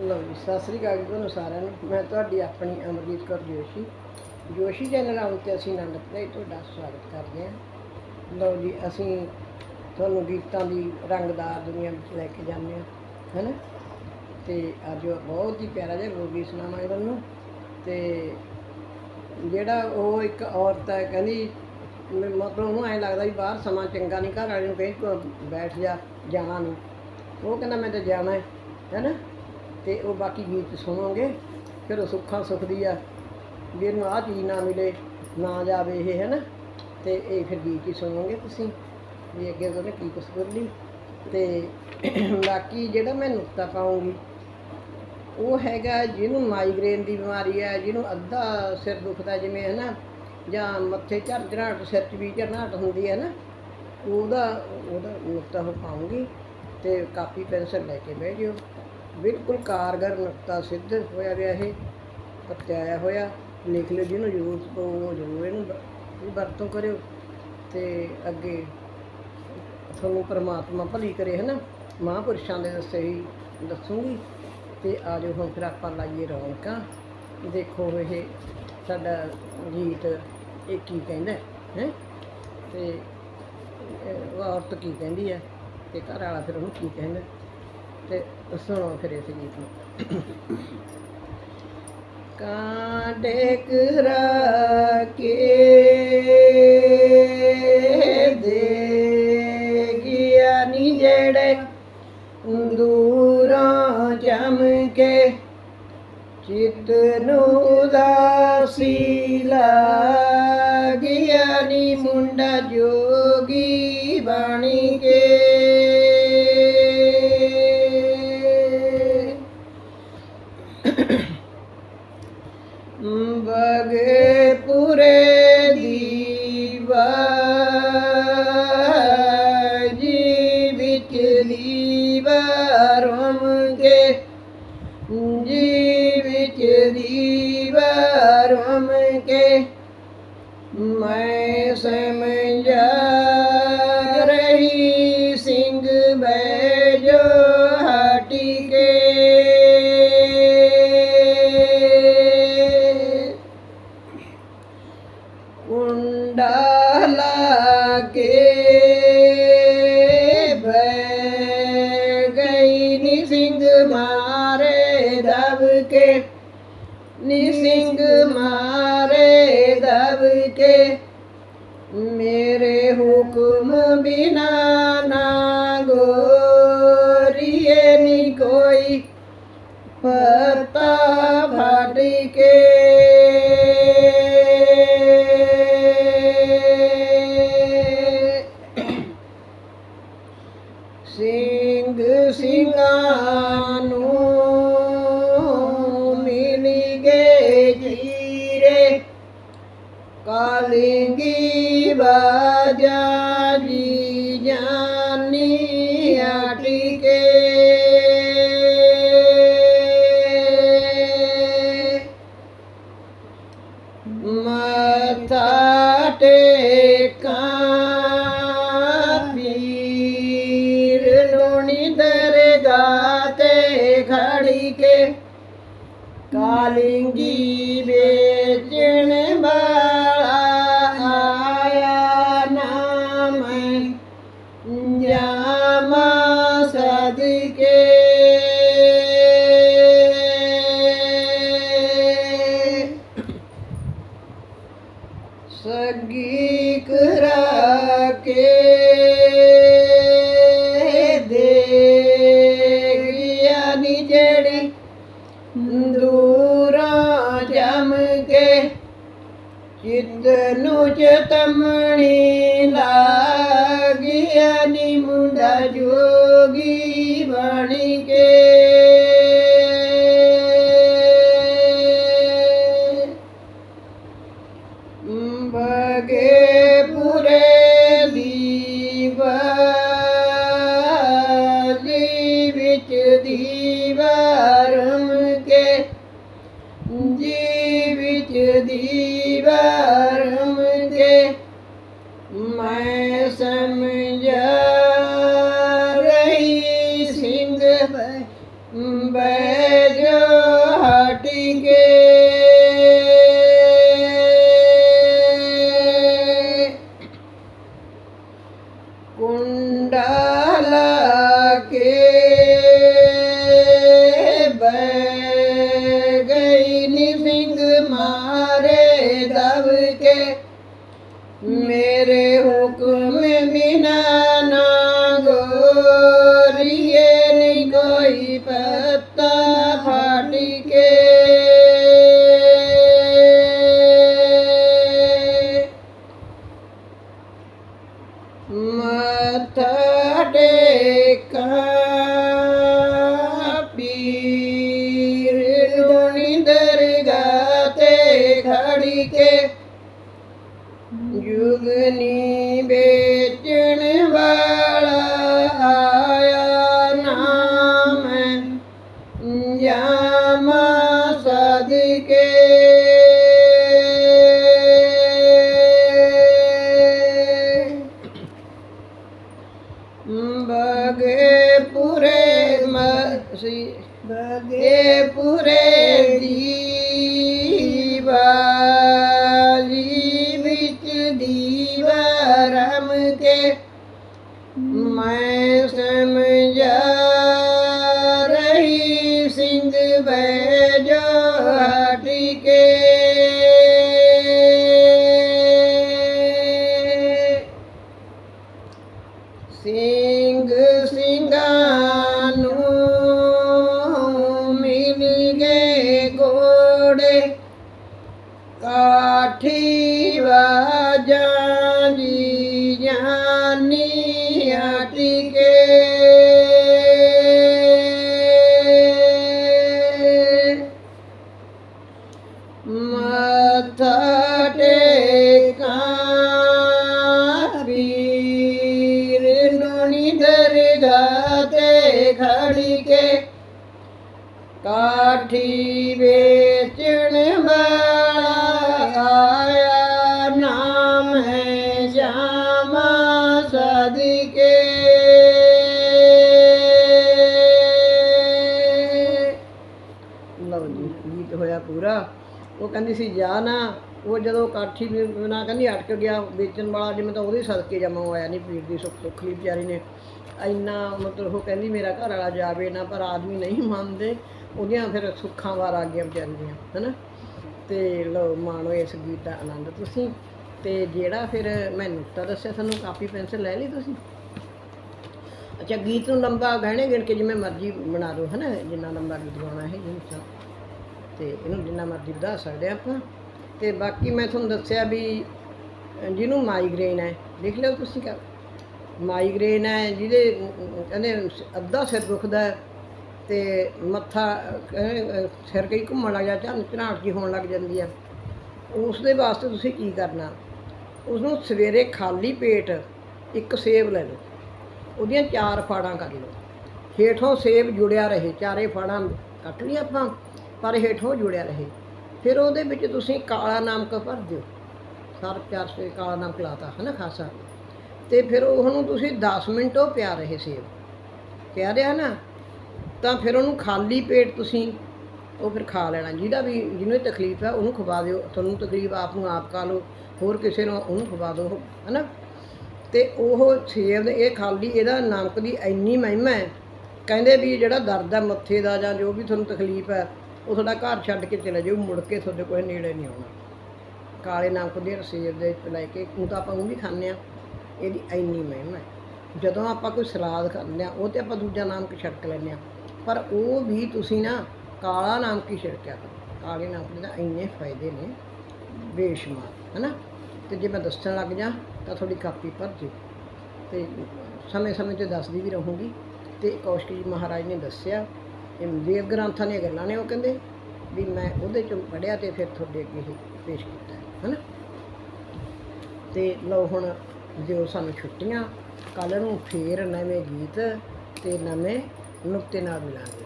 ਲਓ ਜੀ, ਸਤਿ ਸ੍ਰੀ ਅਕਾਲ ਜੀ ਤੁਹਾਨੂੰ ਸਾਰਿਆਂ ਨੂੰ। ਮੈਂ ਤੁਹਾਡੀ ਆਪਣੀ ਅਮਰਜੀਤ ਕੌਰ ਜੋਸ਼ੀ। ਜੋਸ਼ੀ ਚੈਨਲ ਆਉਂ ਤੇ ਅਸੀਂ ਆਨੰਦ ਪ੍ਰੇ ਤੁਹਾਡਾ ਸਵਾਗਤ ਕਰਦੇ ਹਾਂ। ਲਓ ਜੀ, ਅਸੀਂ ਤੁਹਾਨੂੰ ਗੀਤਾਂ ਦੀ ਰੰਗਦਾਰ ਦੁਨੀਆ ਵਿੱਚ ਲੈ ਕੇ ਜਾਂਦੇ ਹਾਂ, ਹੈਨਾ? ਤੇ ਅੱਜ ਬਹੁਤ ਹੀ ਪਿਆਰਾ ਜਿਹਾ ਲੋਕ ਗੀਤ ਸੁਣਾਵਾਂਗੇ ਤੁਹਾਨੂੰ। ਤੇ ਜਿਹੜਾ ਉਹ ਇੱਕ ਔਰਤ ਹੈ, ਕਹਿੰਦੀ ਵੀ ਮਤਲਬ ਉਹਨੂੰ ਐਂ ਲੱਗਦਾ ਵੀ ਬਾਹਰ ਸਮਾਂ ਚੰਗਾ ਨਹੀਂ, ਘਰ ਵਾਲੇ ਨੂੰ ਕਹੀ ਬੈਠ ਜਾ, ਜਾਣਾ ਨਹੀਂ। ਉਹ ਕਹਿੰਦਾ, ਮੈਂ ਤਾਂ ਜਾਣਾ ਹੈ, ਹੈਨਾ? ਤੇ ਉਹ ਬਾਕੀ ਗੀਤ ਸੁਣੋਗੇ ਫਿਰ ਉਹ ਸੁੱਖਾਂ ਸੁਖਦੀ ਆ, ਵੀ ਇਹਨੂੰ ਆਹ ਚੀਜ਼ ਨਾ ਮਿਲੇ, ਨਾ ਜਾਵੇ ਇਹ ਹੈ ਨਾ ਤੇ ਇਹ ਫਿਰ ਗੀਤ ਹੀ ਸੁਣੋਗੇ ਤੁਸੀਂ। ਵੀ ਅੱਗੇ ਉਹਨੇ ਕੀ ਕੁਛ ਬੋਲੀ। ਤੇ ਬਾਕੀ ਜਿਹੜਾ ਮੈਂ ਨੁਕਤਾ ਪਾਉਂਗੀ, ਉਹ ਹੈਗਾ ਜਿਹਨੂੰ ਮਾਈਗ੍ਰੇਨ ਦੀ ਬਿਮਾਰੀ ਹੈ ਜਿਹਨੂੰ ਅੱਧਾ ਸਿਰ ਦੁਖਦਾ ਜਿਵੇਂ ਹੈ ਨਾ ਜਾਂ ਮੱਥੇ ਝੜ ਝੜਾਹਟ ਸਿਰ 'ਚ ਵੀ ਝੜਾਹਟ ਹੁੰਦੀ ਹੈ ਨਾ ਉਹਦਾ ਉਹਦਾ ਨੁਕਤਾ ਹੋ ਪਾਉਂਗੀ ਤੇ ਕਾਪੀ, ਪੈਨਸਲ ਲੈ ਕੇ ਬਹਿ ਜਿਓ। ਬਿਲਕੁਲ ਕਾਰਗਰ ਨੁਕਤਾ ਸਿੱਧ ਹੋਇਆ ਗਿਆ ਇਹ ਪਤਿਆਇਆ ਹੋਇਆ। ਲਿਖ ਲਿਓ ਜਿਹਨੂੰ ਜ਼ਰੂਰਤ ਪਊ ਜ਼ਰੂਰ ਇਹਨੂੰ ਵਰਤੋਂ ਕਰਿਓ ਤੇ ਅੱਗੇ ਤੁਹਾਨੂੰ ਪਰਮਾਤਮਾ ਭਲੀ ਕਰੇ ਹੈ ਨਾ ਮਹਾਂਪੁਰਸ਼ਾਂ ਦੇ ਦੱਸੇ ਹੀ ਦੱਸੂਗੀ। ਤੇ ਆ ਜਾਓ ਹੁਣ ਫਿਰ ਆਪਾਂ ਲਾਈਏ ਰੌਣਕਾਂ। ਦੇਖੋ ਇਹ ਸਾਡਾ ਗੀਤ ਇਹ ਕੀ ਕਹਿੰਦਾ, ਹੈ? ਤੇ ਔਰਤ ਕੀ ਕਹਿੰਦੀ ਹੈ ਤੇ ਘਰ ਵਾਲਾ ਫਿਰ ਉਹਨੂੰ ਕੀ ਕਹਿੰਦਾ? ਤੇ ਸੁਣੋ ਫਿਰ ਇਸ ਗੀਤ ਨੂੰ ਕਾਂਡੇ ਕਰਾ ਕੇ ਦੇ ਗਿਆ ਨੀ ਜਿਹੜੇ ਦੂਰਾਂ ਜਮ ਕੇ ਚਿੱਤ ਨੂੰ ਉਦਾਸੀ ਲਾਗਿਆ ਨੀ ਮੁੰਡਾ ਜੋਗੀ ਬਾਣੀ ਕੇ। ਜੀ ਵਿੱਚ ਕੇ ਜੀ ਵਿੱਚ ਦੀਵਾ ਰਮ ਕੇ ਮੈਂ ਸਮਝਾ ਸਿੰਘ ਮਾਰੇ ਦਬ ਕੇ ਮੇਰੇ ਹੁਕਮ ਕੇ ਕਾਲਿੰਗੀ ਵੇਚਣ ਵਾਲਾ ਆਇਆ ਨਾਮ। ਜਾਮਾ ਸਦਕੇ। ਸਗੀ ਕਰਾ ਕੇ ਚਿੱਤ ਨੂੰ ਚਤਮਣੀ मारे दब के मेरे हुक्म बिना ना गोरिए नी कोई पत्ता फाट के मत टेका ਬਗੇ ਪੁਰੇ ਦੀਵਾਲੀ ਵਿੱਚ ਦੀਵਾ ਰਮ ਕੇ ਮੈਂ ਸਮਝਾ ਰਹੀ ਸਿੰਘ ਬੈਜੋ ਹਟ ਕੇ। ਲੋਣੀ ਦਰਗਾਹ ਤੇ ਖੜੀ ਕੇ ਕਾਠੀ ਵੇਚਣ ਵਾਲਾ ਆਇਆ ਨਾਮ ਹੈ ਜਾਮਾ ਸਦਕੇ ਲਓ ਜੀ ਗੀਤ ਹੋਇਆ ਪੂਰਾ ਉਹ ਕਹਿੰਦੀ ਸੀ ਜਾ ਨਾ ਉਹ ਜਦੋਂ ਕਾਠੀ ਵੀ ਨਾ ਕਹਿੰਦੀ ਅਟਕ ਗਿਆ ਵੇਚਣ ਵਾਲਾ ਜਿਵੇਂ ਤਾਂ ਉਹਦੇ ਸਦਕੇ ਜਮਾ ਹੋਇਆ ਨਹੀਂ ਪੀਰ ਦੀ ਸੁੱਖ ਸੁੱਖ ਲਈ ਵਿਚਾਰੀ ਨੇ। ਇੰਨਾ ਮਤਲਬ ਉਹ ਕਹਿੰਦੀ ਮੇਰਾ ਘਰ ਵਾਲਾ ਜਾਵੇ ਨਾ, ਪਰ ਆਦਮੀ ਨਹੀਂ ਮੰਨਦੇ। ਉਹਦੀਆਂ ਫਿਰ ਸੁੱਖਾਂ ਵਾਰ ਆ ਗਈਆਂ ਵਿਚਾਰੀ ਦੀਆਂ, ਹਨਾ? ਤੇ ਲਓ, ਮਾਣੋ ਇਸ ਗੀਤ ਦਾ ਆਨੰਦ ਤੁਸੀਂ। ਤੇ ਜਿਹੜਾ ਫਿਰ ਮੈਂ ਨੁਕਤਾ ਦੱਸਿਆ ਤੁਹਾਨੂੰ ਕਾਪੀ ਪੈਨਸਲ ਲੈ ਲਈ ਤੁਸੀਂ? ਅੱਛਾ, ਗੀਤ ਨੂੰ ਲੰਬਾ ਗਹਿਣੇ ਗਿਣ ਕੇ ਜਿਵੇਂ ਮਰਜ਼ੀ ਬਣਾ ਦਿਓ, ਹਨਾ? ਜਿੰਨਾ ਲੰਬਾ ਗੀਤ ਗਾਉਣਾ ਹੈ, ਜਿੰਨਾ ਚਾਹੋ। ਤੇ ਇਹਨੂੰ ਜਿੰਨਾ ਮਰਜ਼ੀ ਵਧਾ ਸਕਦੇ ਹਾਂ ਆਪਾਂ। ਤੇ ਬਾਕੀ ਮੈਂ ਤੁਹਾਨੂੰ ਦੱਸਿਆ ਵੀ ਜਿਹਨੂੰ ਮਾਈਗ੍ਰੇਨ ਹੈ ਲਿਖ ਲਓ ਤੁਸੀਂ ਕਰ ਮਾਈਗ੍ਰੇਨ ਹੈ ਜਿਹਦੇ ਕਹਿੰਦੇ ਅੱਧਾ ਸਿਰ ਦੁਖਦਾ ਹੈ ਤੇ ਮੱਥਾ ਅਹ, ਸਿਰ ਕਈ ਘੁੰਮਣ ਲੱਗ ਜਾਂਦਾ ਝਨ ਝਨਾਟ ਜੀ ਹੋਣ ਲੱਗ ਜਾਂਦੀ ਆ ਉਸ ਦੇ ਵਾਸਤੇ ਤੁਸੀਂ ਕੀ ਕਰਨਾ? ਉਸ ਨੂੰ ਸਵੇਰੇ ਖਾਲੀ ਪੇਟ ਇੱਕ ਸੇਬ ਲੈ ਲਓ। ਉਹਦੀਆਂ ਚਾਰ ਫਾੜਾਂ ਕਰ ਲਓ। ਹੇਠੋਂ ਸੇਬ ਜੁੜਿਆ ਰਹੇ ਚਾਰੇ ਫਾੜਾਂ ਕੱਟ ਲਈ ਆਪਾਂ ਪਰ ਹੇਠੋਂ ਜੁੜਿਆ ਰਹੇ। ਫਿਰ ਉਹਦੇ ਵਿੱਚ ਤੁਸੀਂ ਕਾਲਾ ਨਮਕ ਭਰ ਦਿਓ। ਸਰ ਚਾਰ ਸੇ ਕਾਲਾ ਨਮਕ ਲਾਤਾ ਹੈ ਨਾ ਖਾਸਾ? ਤੇ ਫਿਰ ਉਹਨੂੰ ਤੁਸੀਂ 10 ਮਿੰਟ ਉਹ ਪਿਆ ਰਹੇ ਸੇਬ ਪਿਆ ਰਿਹਾ ਨਾ, ਤਾਂ ਫਿਰ ਉਹਨੂੰ ਖਾਲੀ ਪੇਟ ਤੁਸੀਂ ਉਹ ਫਿਰ ਖਾ ਲੈਣਾ। ਜਿਹਦਾ ਵੀ, ਜਿਹਨੂੰ ਤਕਲੀਫ ਹੈ, ਉਹਨੂੰ ਖਵਾ ਦਿਓ। ਤੁਹਾਨੂੰ ਤਕਲੀਫ ਆਪ ਨੂੰ ਆਪ ਖਾ ਲਓ, ਹੋਰ ਕਿਸੇ ਨੂੰ ਉਹਨੂੰ ਖਵਾ ਦਿਓ, ਹਨਾ? ਤੇ ਉਹ ਸੇਬ ਇਹ ਖਾਲੀ ਇਹਦਾ ਨਮਕ ਦੀ ਇੰਨੀ ਮਹਿਮਾ ਹੈ। ਕਹਿੰਦੇ ਵੀ ਜਿਹੜਾ ਦਰਦ ਹੈ ਮੱਥੇ ਦਾ ਜਾਂ ਜੋ ਵੀ ਤੁਹਾਨੂੰ ਤਕਲੀਫ ਹੈ ਉਹ ਤੁਹਾਡਾ ਘਰ ਛੱਡ ਕੇ ਚਲੇ ਜਾਓ, ਮੁੜ ਕੇ ਤੁਹਾਡੇ ਕੋਲ ਨੇੜੇ ਨਹੀਂ ਆਉਣਾ। ਕਾਲੇ ਨਮਕ ਦੇ ਸੇਬ ਦੇ ਲੈ ਕੇ ਉਹ ਤਾਂ ਆਪਾਂ ਉਹ ਵੀ ਖਾਂਦੇ ਆ ਇਹਦੀ ਇੰਨੀ ਮਹਿਮਾ ਹੈ। ਜਦੋਂ ਆਪਾਂ ਕੋਈ ਸਲਾਦ ਖਾਂਦੇ ਆ ਉਹ ਤੇ ਆਪਾਂ ਦੂਜਾ ਨਮਕ ਛਿੜਕ ਲੈਂਦੇ ਆ ਪਰ ਉਹ ਵੀ ਤੁਸੀਂ ਨਾ ਕਾਲਾ ਨਮਕ ਹੀ ਛਿੜਕਿਆ ਕਰੋ। ਕਾਲੇ ਨਮਕ ਦੇ ਤਾਂ ਇੰਨੇ ਫਾਇਦੇ ਨੇ, ਬੇਸ਼ੁਮਾਰ, ਹੈਨਾ? ਤੇ ਜੇ ਮੈਂ ਦੱਸਣ ਲੱਗ ਜਾ, ਤਾਂ ਤੁਹਾਡੀ ਕਾਪੀ ਭਰ ਜੇ ਤੇ ਸਮੇਂ ਸਮੇਂ ਤੇ ਦੱਸਦੀ ਵੀ ਰਹੂੰਗੀ। ਤੇ ਕੌਸ਼ਕੀ ਜੀ ਮਹਾਰਾਜ ਨੇ ਦੱਸਿਆ ਇਹ ਦੇਵ ਗ੍ਰੰਥਾਂ ਦੀਆਂ ਗੱਲਾਂ ਨੇ, ਉਹ ਕਹਿੰਦੇ ਵੀ ਮੈਂ ਉਹਦੇ ਚੋਂ ਪੜਿਆ ਤੇ ਫਿਰ ਤੁਹਾਡੇ ਅੱਗੇ ਹੀ ਪੇਸ਼ ਕੀਤਾ ਹੈ ਹੈਨਾ? ਤੇ ਲਓ ਹੁਣ ਦਿਓ ਸਾਨੂੰ ਛੁੱਟੀਆਂ ਕੱਲ ਨੂੰ ਫੇਰ ਨਵੇਂ ਗੀਤ ਤੇ ਨਵੇਂ ਨੁਕਤੇ ਨਾਲ ਮਿਲਾਂਗੇ।